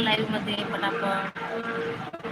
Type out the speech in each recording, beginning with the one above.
लाईव्हमध्ये पण आपण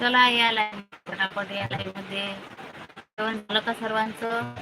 चला या लाईव्ह पटापट या लाईव्हमध्ये. जेवण झालं का सर्वांचं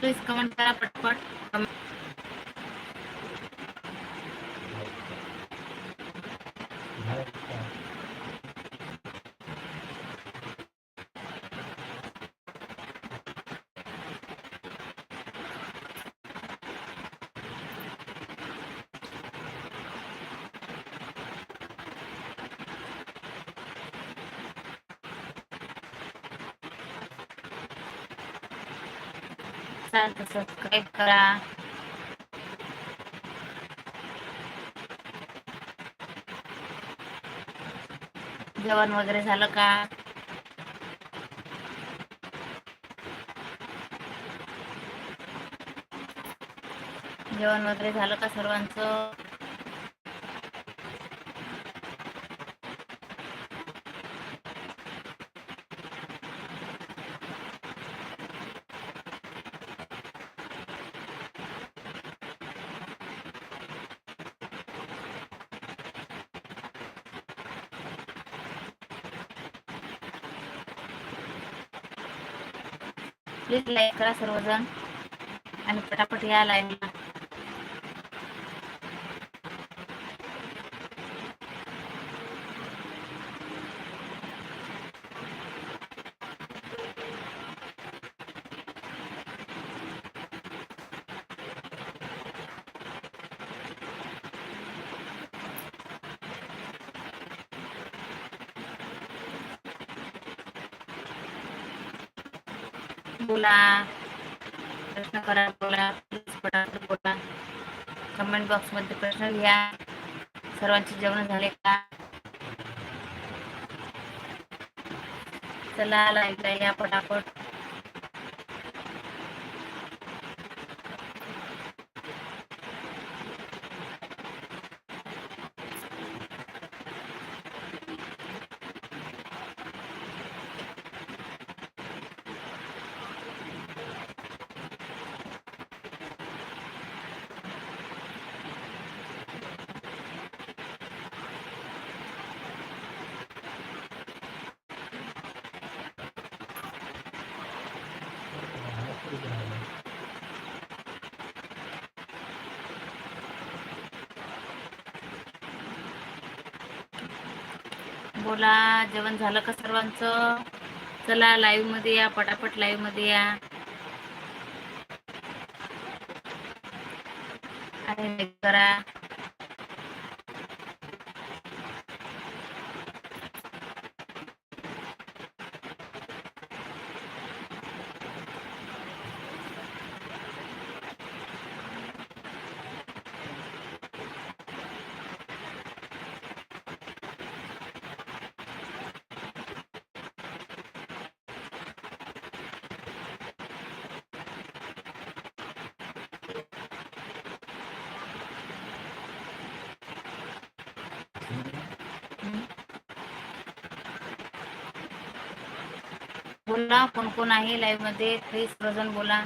प्लीज कमेंट करा पटपट कमेंट चालतं सबस्क्राईब करा जेवण वगैरे झालं का जेवण वगैरे झालं का सर्वांचं प्लीज लाईक करा सर्वजण. आणि पटापट या लाईव्हला बोला प्रश्न करा बोला पटापट बोला. कमेंट बॉक्समध्ये प्रश्न घ्या सर्वांचे जेवण झाले का? चला लाईक या पटापट. बोला. जेवण झालं का सर्वांचं? चला लाईव्हमध्ये या पटापट लाईव्हमध्ये या. बोला कोण कोण आहे? लाईव्हमध्ये प्लीज प्रजन बोला.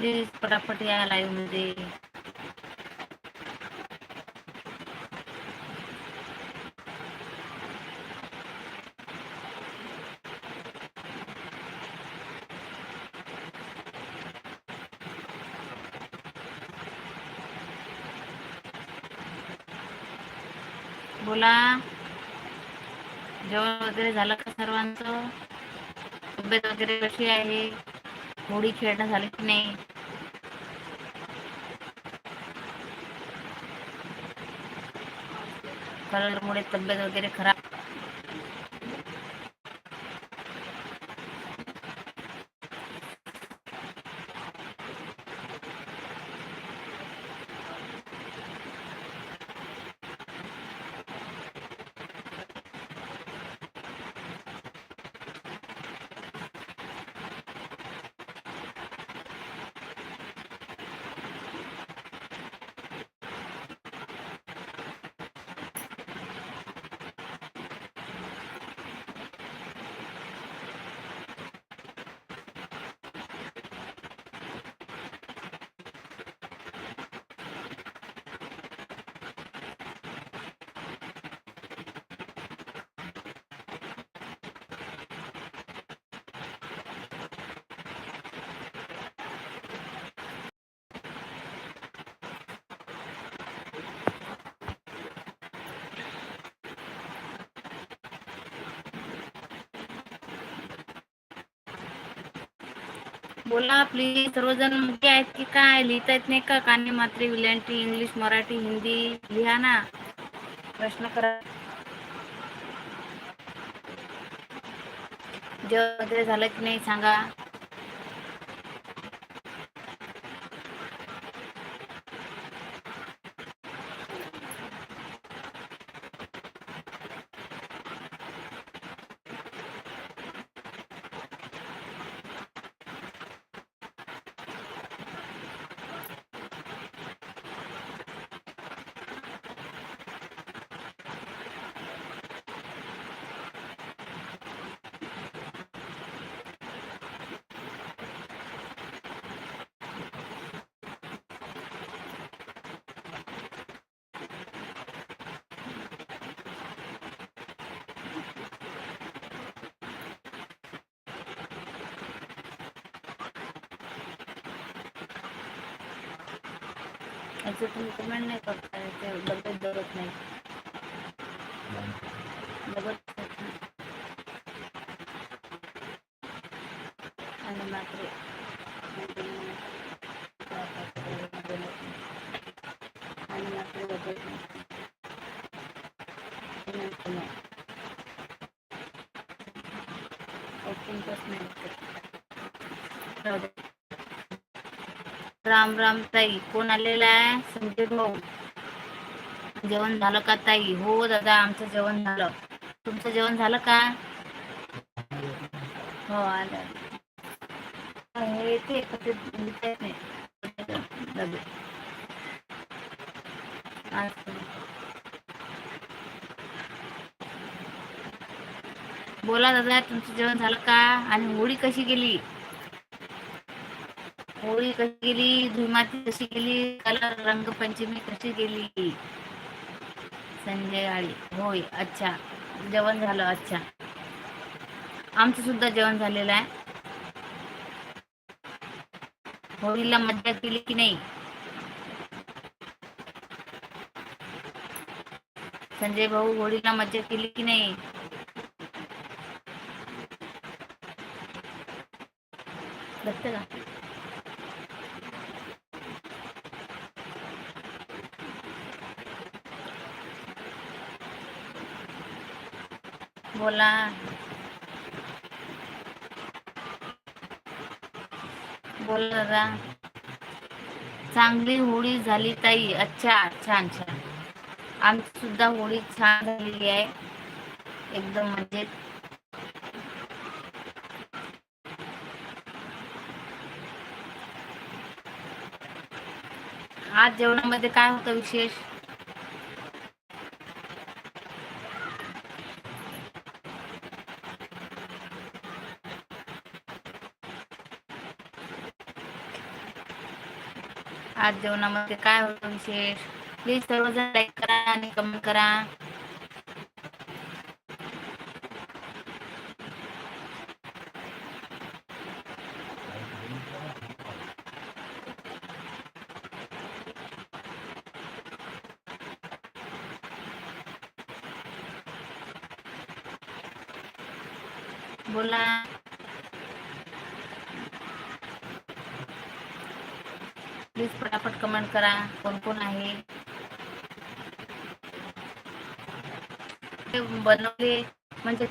प्लीज पटापट या लाईव्हमध्ये. बोला. जेवण वगैरे झालं का सर्वांचं? तब्येत वगैरे कशी आहे? होळी खेळणं झालं की नाही? कलरमुळे तब्येत वगैरे खराब बोला प्लीज सर्वजण मुके आहेत की काय? लिहिता येत नाही का? काने मात्र विलंटी इंग्लिश मराठी हिंदी लिहा ना. प्रश्न करा. जेवण वगैरे झालं की नाही सांगा. याचं तुम्ही कमेंट नाही करताय ते बदलत दरत नाही डबल आणि मात्र आणि मात्र बदलत नाही ओपन प्रश्न राहू दे. राम राम ताई. कोण आलेला आहे? संजय भाऊ. जेवण झालं का ताई? हो दादा आमचं जेवण झालं. तुमचं जेवण झालं का? हो आलं हे येते ते बोला दादा तुमचं जेवण झालं का? आणि होळी कशी गेली? होळी कशी गेली धुमाती कशी गेली त्याला रंगपंचमी कशी गेली? संजय आळी. होय अच्छा. जेवण झालं अच्छा. आमचं सुद्धा जेवण झालेलं आहे. होळीला मज्जा केली की नाही? संजय भाऊ होळीला मज्जा केली की नाही? बघते का? बोला. बोला दादा. चांगली होळी झाली ताई. अच्छा छान छान आमची सुद्धा होळी छान झालेली आहे. एकदम म्हणजे आज जेवणामध्ये काय होतं विशेष? आज जेवणामध्ये काय होतं विशेष? प्लीज सर्वजण लाईक करा आणि कमेंट करा. बोला. प्लीज फटाफट कमेंट करा. कोण कोण आहे? ते बनवले म्हणजे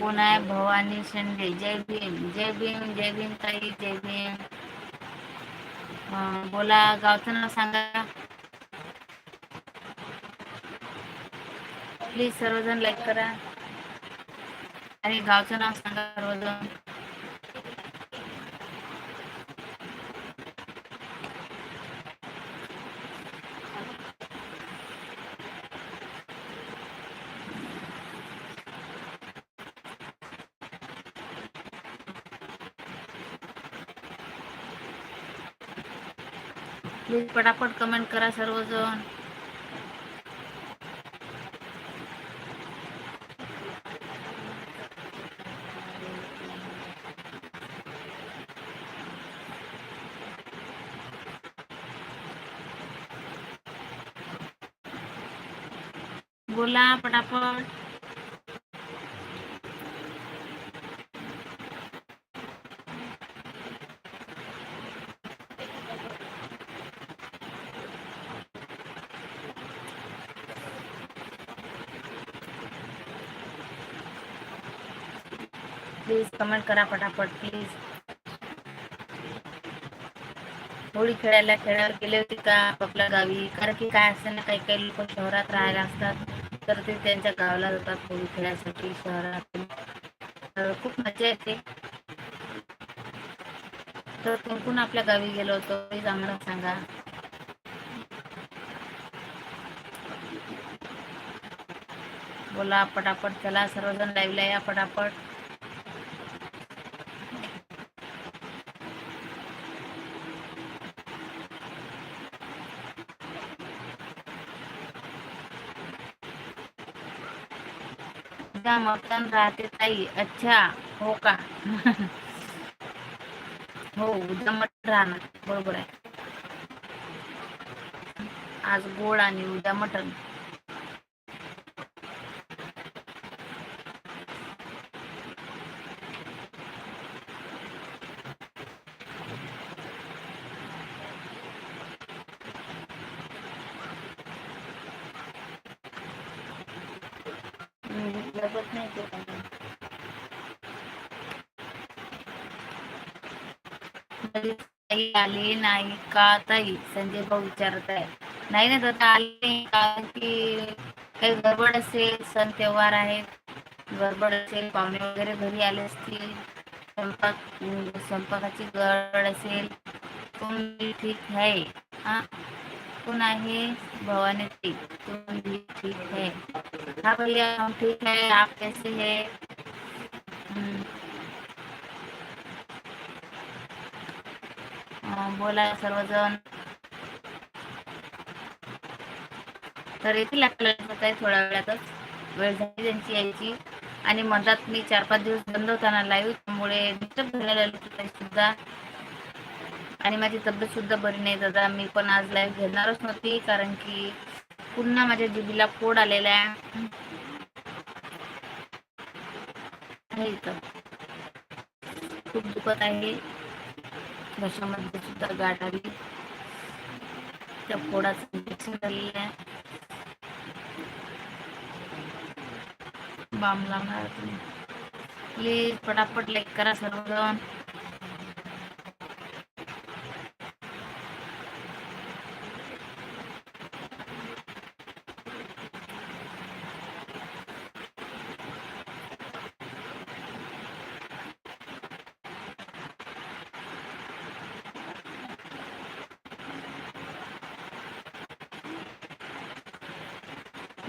कोण आहे? भवानी शेंडे. जय भीम. जय भीम जय भीम ताई जय भीम. बोला गावचं नाव सांगा. प्लीज सर्वजण लाईक करा. आणि गावचं नाव सांगा सर्वजण. पटापट कमेंट करा सर्वजण. बोला पटापट प्लीज कमेंट करा पटापट प्लीज होळी खेळायला खेळायला गेले होते का आपल्या गावी? कारण की काय असते ना काही काही लोक शहरात राहायला असतात तर ते त्यांच्या गावाला जातात होळी खेळायसाठी शहरात. खूप मजा येते. तर कोण आपल्या गावी गेलो होतो प्लीज आम्हाला सांगा. बोला पटापट चला सर्वजण लाईव्हला या पटापट उद्या मटण राहते ताई. अच्छा हो का? हो उद्या मटण राहणार. बरोबर आहे. आज गोड आणि उद्या मटण. घरी आली नाही का ताई संजय भाऊ विचारत आहे नाही ना दादा आले नाही कारण की काही गडबड असेल सण तेव्हार आहेत गडबड असेल पाहुणे वगैरे घरी आले असतील स्वयंपाक अं, स्वयंपाकाची गडबड असेल तुम ठीक आहे हा कौन आहे भवानी ताई तुम ठीक है हाँ भैया ठीक है आप कैसे हैं बोला सर्वजण. तर येथील आपल्याला काही थोड्या वेळातच. वेळ झाली त्यांची यायची. आणि मधात मी चार पाच दिवस बंद होताना लाईव्ह त्यामुळे डिस्टर्ब झालेला सुद्धा. आणि माझी तब्येत सुद्धा बरी नाही दादा. मी पण आज लाईव्ह घेणारच नव्हती कारण की पुन्हा माझ्या जिबीला फोड आलेला आहे इथं. खूप दुखत आहे. घशामध्ये सुद्धा गाठ आली त्या पोडाचं इन्फेक्शन झालेलं आहे. बाम लावणार तुम्ही प्लीज पटापट लाईक करा सर्वजण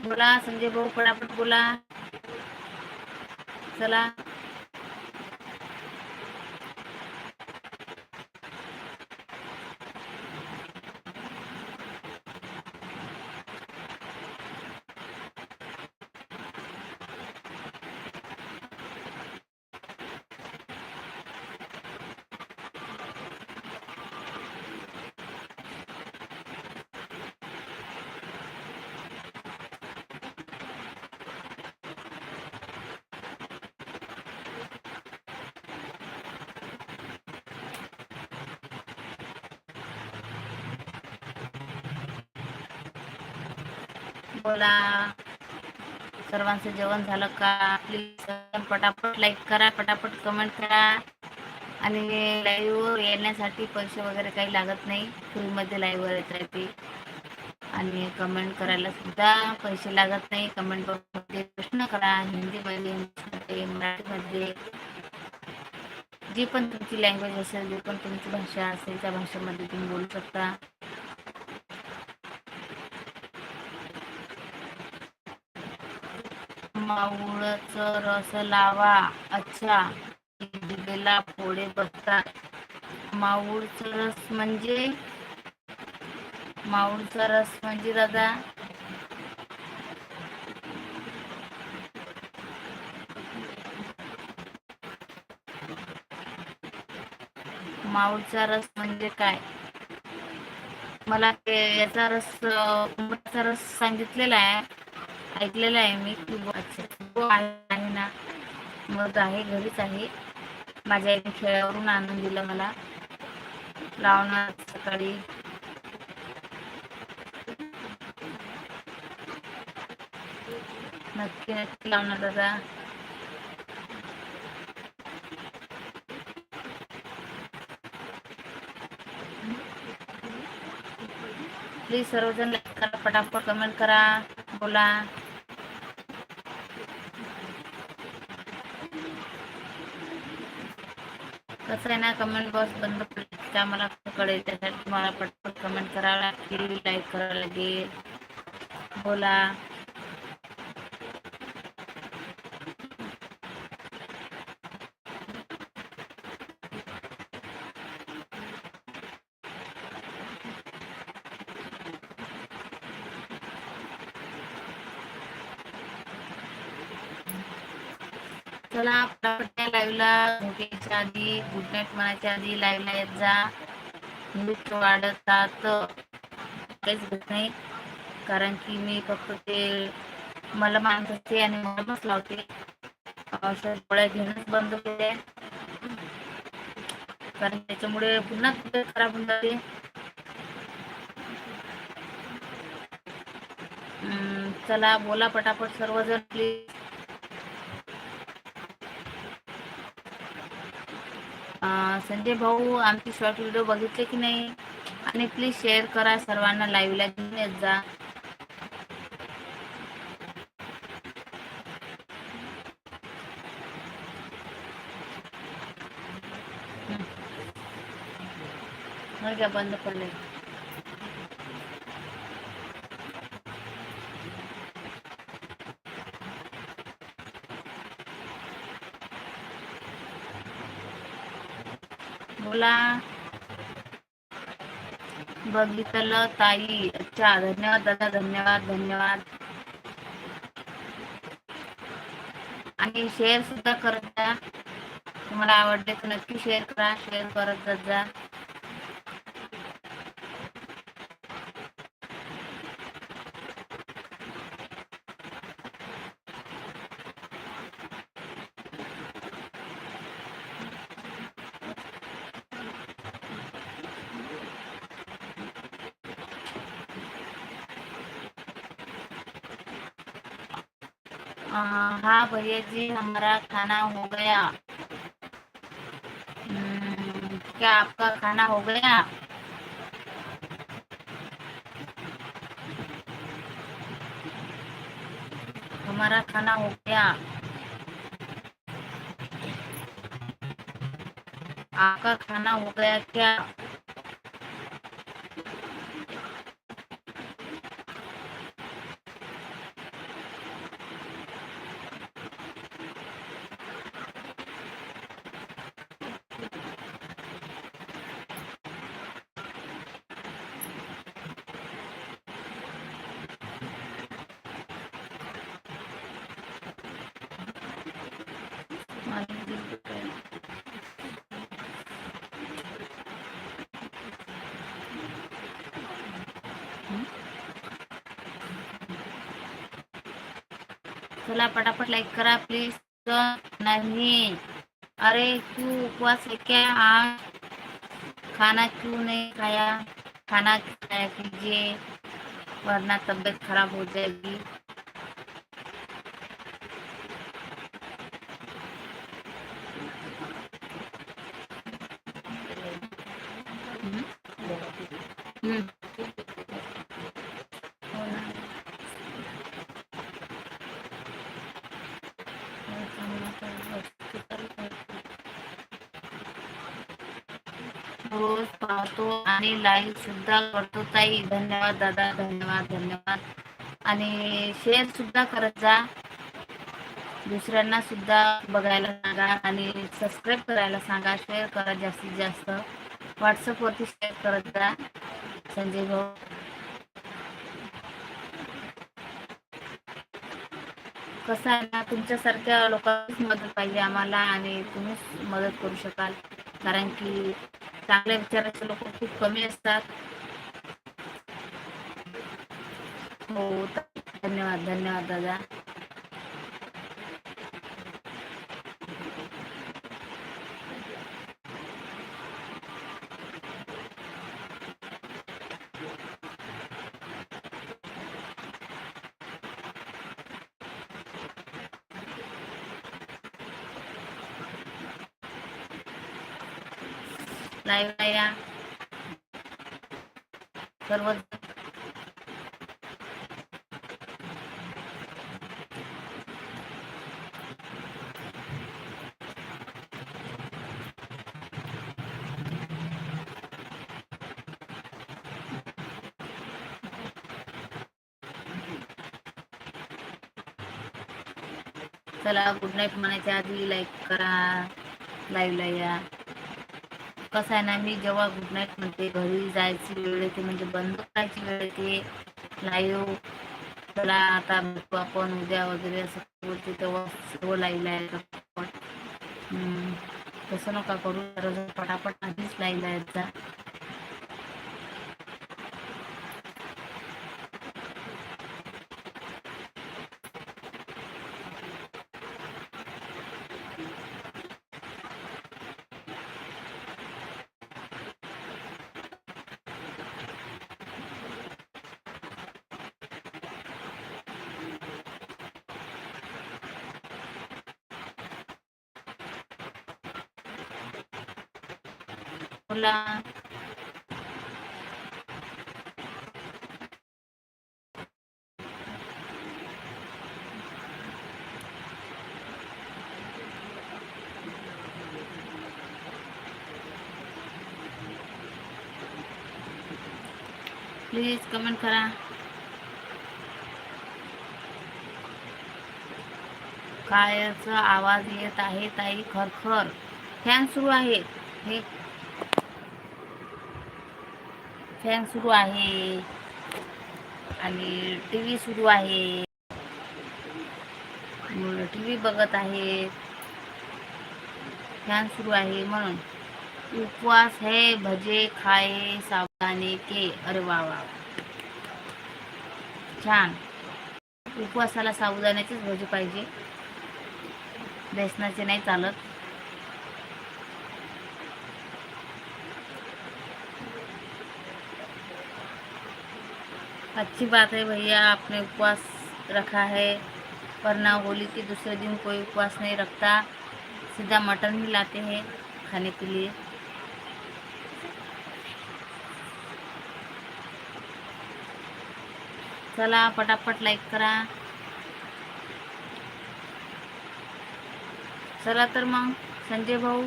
बोला संजय भाऊ पटापट बोला. चला. बोला. सर्वांचं जेवण झालं का? प्लीज पटापट लाईक करा पटापट कमेंट करा. आणि लाईव्ह येण्यासाठी पैसे वगैरे काही लागत नाही. फ्रीमध्ये लाईव्हवर येत राहते. आणि कमेंट करायला सुद्धा पैसे लागत नाही. कमेंट बॉक्समध्ये प्रश्न करा. हिंदीमध्ये इंग्लिशमध्ये मराठीमध्ये. जी पण तुमची लँग्वेज असेल जी पण तुमची भाषा असेल त्या भाषेमध्ये तुम्ही बोलू शकता. मावळच रस लावा. अच्छा दिलेला पोळे बसतात माऊळचा रस म्हणजे? माऊळचा रस म्हणजे दादा? माऊळचा रस म्हणजे काय? मला याचा रस उमराचा रस सांगितलेला आहे ऐकलेला आहे मी. की हो आहे ना. मग आहे घरीच आहे. माझ्या आईने खेळावरून आणून दिलं मला. लावणार सकाळी. नक्की नक्की लावणार दादा. प्लीज सर्वजण लाईक करा पटापट कमेंट करा. बोला. कसं आहे ना कमेंट बॉक्स बंद पडले का मला कळेल. त्यासाठी तुम्हाला पटपट कमेंट करावं लागतील लाईक करावं लागेल. बोला चला पटापट लाईव्हला आधी गुड नाईट म्हणायच्या आधी लाईव्हला येत जा. न्यूज वाढतात. काहीच घेत नाही कारण की मी फक्त ते मला मानत असते आणि मलाच लावते. असं गोळ्या घेणंच बंद केले. कारण त्याच्यामुळे पुन्हा तब्येत खराब होऊन जाते. चला बोला पटापट सर्वजण प्लीज संजय भाऊ आमची शॉर्ट व्हिडिओ बघितले की नाही? आणि प्लीज शेअर करा सर्वांना लाईव्हला घेऊन येत जा. बंद पडले लागला बघितलं ताई अच्छा धन्यवाद दादा धन्यवाद धन्यवाद. आणि शेअर सुद्धा करत जा. तुम्हाला आवडले तर नक्की शेअर करा शेअर करत जात जा. हाँ भैया जी, हमारा खाना हो गया। क्या आपका खाना हो गया? हमारा खाना हो गया। आपका खाना हो गया क्या? व्हिडिओला पटापट लाइक करा प्लीज नहीं. अरे क्यों उपवास है क्या? आज खाना क्यों नहीं खाया? खाना खाया? कीजिए वरना तबीयत खराब हो जाएगी. रोज पाहतो आणि लाईव्ह सुद्धा करतो. ताई धन्यवाद दादा धन्यवाद धन्यवाद. आणि शेअर सुद्धा करत जा. दुसऱ्यांना सुद्धा बघायला सांगा आणि सबस्क्राईब करायला सांगा. शेअर करा जास्तीत जास्त. व्हॉट्सअपवरती शेअर करत जा संजय भाऊ. कसं आहे ना तुमच्यासारख्या लोकांनीच मदत पाहिजे आम्हाला आणि तुम्हीच मदत करू शकाल. कारण की चांगल्या विचाराचे लोक खूप कमी असतात हो धन्यवाद धन्यवाद दादा लाईव्ह या सर्व चला गुड नाईट म्हणायच्या आधी लाईक करा. लाईव्हला या कसं आहे ना मी जेव्हा गुड नाईट म्हणते घरी जायची वेळ येते म्हणजे बंद करायची वेळ येते लाईव्ह चला आता आपण उद्या वगैरे असं बोलते तेव्हा सर्व लाईव्हला आहे तसं नका करू पटापट आधीच लाईव्हला यायचा बोला प्लीज कमेंट करा. कायचा आवाज येत आहे ताई? खरखर. फॅन सुरू आहे. हे फॅन सुरू आहे आणि टी व्ही सुरू आहे. टी व्ही बघत आहे. फॅन सुरू आहे म्हणून उपवास है भजे खाए सावधाने के अरे वा वा. छान. उपवासाला सावधानाचेच भजे पाहिजे. बेसनाचे नाही चालत. अच्छी बात है भैया, आपने उपवास रखा है। वरना होली के दूसरे दिन कोई उपवास नहीं रखता। सीधा मटन ही लाते हैं खाने के लिए। चला पटापट लाईक करा। चला तर मग, संजय भाऊ।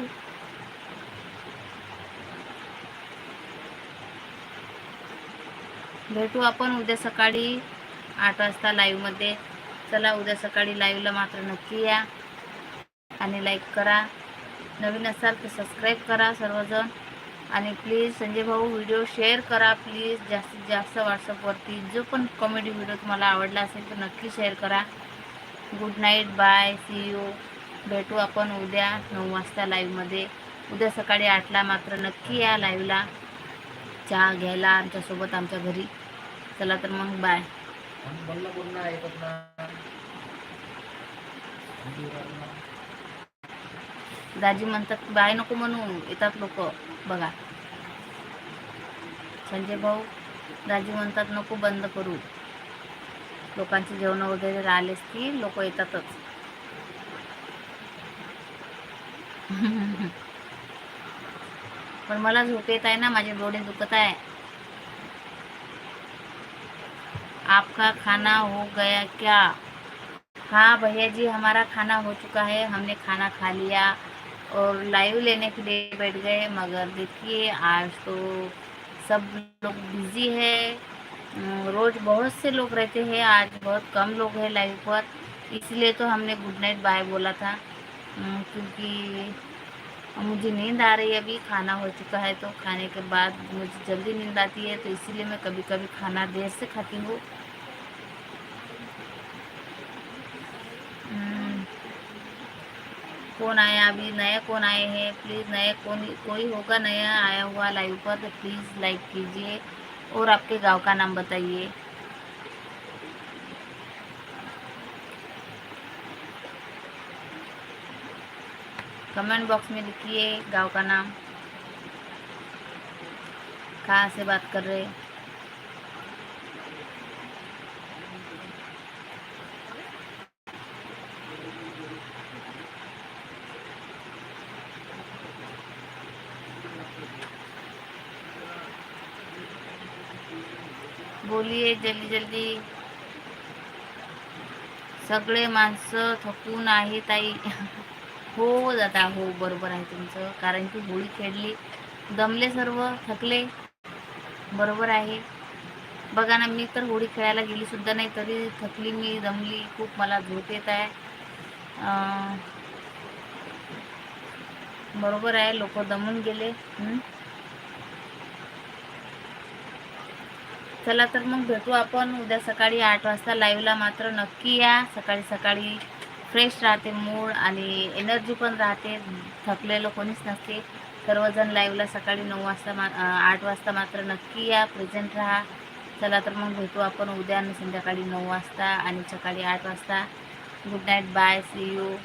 भेटू आपण उद्या सकाळी आठ वाजता लाईव्हमध्ये चला उद्या सकाळी लाईव्हला मात्र नक्की या. आणि लाईक करा. नवीन असाल तर सबस्क्राईब करा सर्वजण. आणि प्लीज संजय भाऊ व्हिडिओ शेअर करा प्लीज जास्तीत जास्त व्हॉट्सअपवरती जो पण कॉमेडी व्हिडिओ तुम्हाला आवडला असेल तर नक्की शेअर करा. Good night bye see you भेटू आपण उद्या नऊ वाजता लाईव्हमध्ये उद्या सकाळी आठला मात्र नक्की या लाईव्हला चहा घ्यायला आमच्यासोबत आमच्या घरी. चला तर मग बाय. दाजी म्हणतात बाय नको म्हणू येतात लोक. बघा. संजय भाऊ दाजी म्हणतात नको बंद करू. लोकांची जेवण वगैरे राहिलेच की लोक येतातच. पण मला झोप येत आहे ना माझे डोळे दुखत आहे. आपका खाना हो गया क्या? हाँ भैया जी, हमारा खाना हो चुका है। हमने खाना खा लिया और लाइव लेने के लिए बैठ गए, मगर देखिए आज तो सब लोग बिज़ी है। रोज बहुत से लोग रहते हैं, आज बहुत कम लोग हैं लाइव पर। इसलिए तो हमने गुड नाइट, बाय बोला था। क्योंकि मुझे नींद आ रही है अभी, खाना हो चुका है तो खाने के बाद मुझे जल्दी नींद आती है तो इसीलिए मैं कभी कभी खाना देर से खाती हूँ। कौन आया? अभी नया कौन आए हैं? प्लीज़ नया कौन कोई होगा नया आया हुआ लाइव पर तो प्लीज़ लाइक कीजिए और आपके गाँव का नाम बताइए। कमेंट बॉक्स में लिखिए गाँव का नाम। कहाँ से बात कर रहे बोलिए जल्दी जल्दी। सगळे माणसं थकून आहे ताई. हो दादा हो बरोबर आहे तुमचं. कारण की होळी खेळली. दमले सर्व थकले. बरोबर आहे. बघा ना मी तर होळी खेळायला गेली सुद्धा नाही तरी थकली मी दमली. खूप मला झोप येत आहे. बरोबर आहे लोक दमून गेले. चला तर मग भेटू आपण. उद्या सकाळी आठ वाजता लाईव्हला मात्र नक्की या. सकाळी सकाळी फ्रेश राहते मूड आणि एनर्जी पण राहते. थकलेलं कोणीच नसते. सर्वजण लाईव्हला सकाळी नऊ वाजता मा आठ वाजता मात्र नक्की या. प्रेझेंट राहा. चला तर मग भेटू आपण उद्या आणि संध्याकाळी नऊ वाजता आणि सकाळी आठ वाजता. Good night bye see you